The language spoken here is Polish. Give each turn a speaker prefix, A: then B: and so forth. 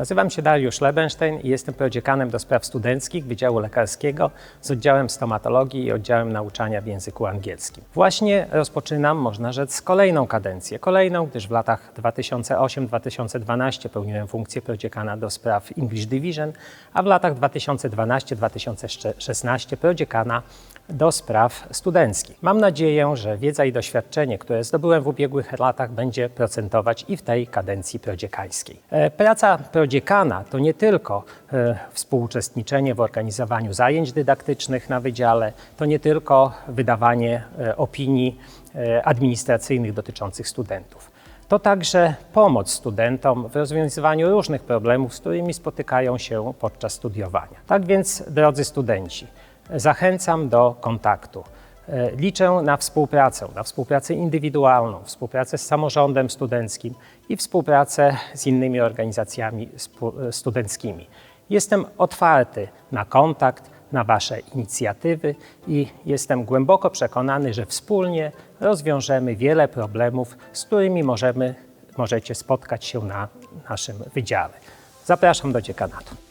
A: Nazywam się Dariusz Lebenstein i jestem prodziekanem do spraw studenckich Wydziału Lekarskiego z oddziałem stomatologii i oddziałem nauczania w języku angielskim. Właśnie rozpoczynam, można rzec, kolejną kadencję. Kolejną, gdyż w latach 2008-2012 pełniłem funkcję prodziekana do spraw English Division, a w latach 2012-2016 prodziekana do spraw studenckich. Mam nadzieję, że wiedza i doświadczenie, które zdobyłem w ubiegłych latach, będzie procentować i w tej kadencji prodziekańskiej. E, Praca prodziekana to nie tylko e, współuczestniczenie w organizowaniu zajęć dydaktycznych na wydziale, to nie tylko wydawanie e, opinii administracyjnych dotyczących studentów. To także pomoc studentom w rozwiązywaniu różnych problemów, z którymi spotykają się podczas studiowania. Tak więc, drodzy studenci, zachęcam do kontaktu. E, Liczę na współpracę, na współpracę indywidualną, współpracę z samorządem studenckim i współpracę z innymi organizacjami e, studenckimi. Jestem otwarty na kontakt, na Wasze inicjatywy i jestem głęboko przekonany, że wspólnie rozwiążemy wiele problemów, z którymi możemy, możecie spotkać się na naszym wydziale. Zapraszam do dziekanatu.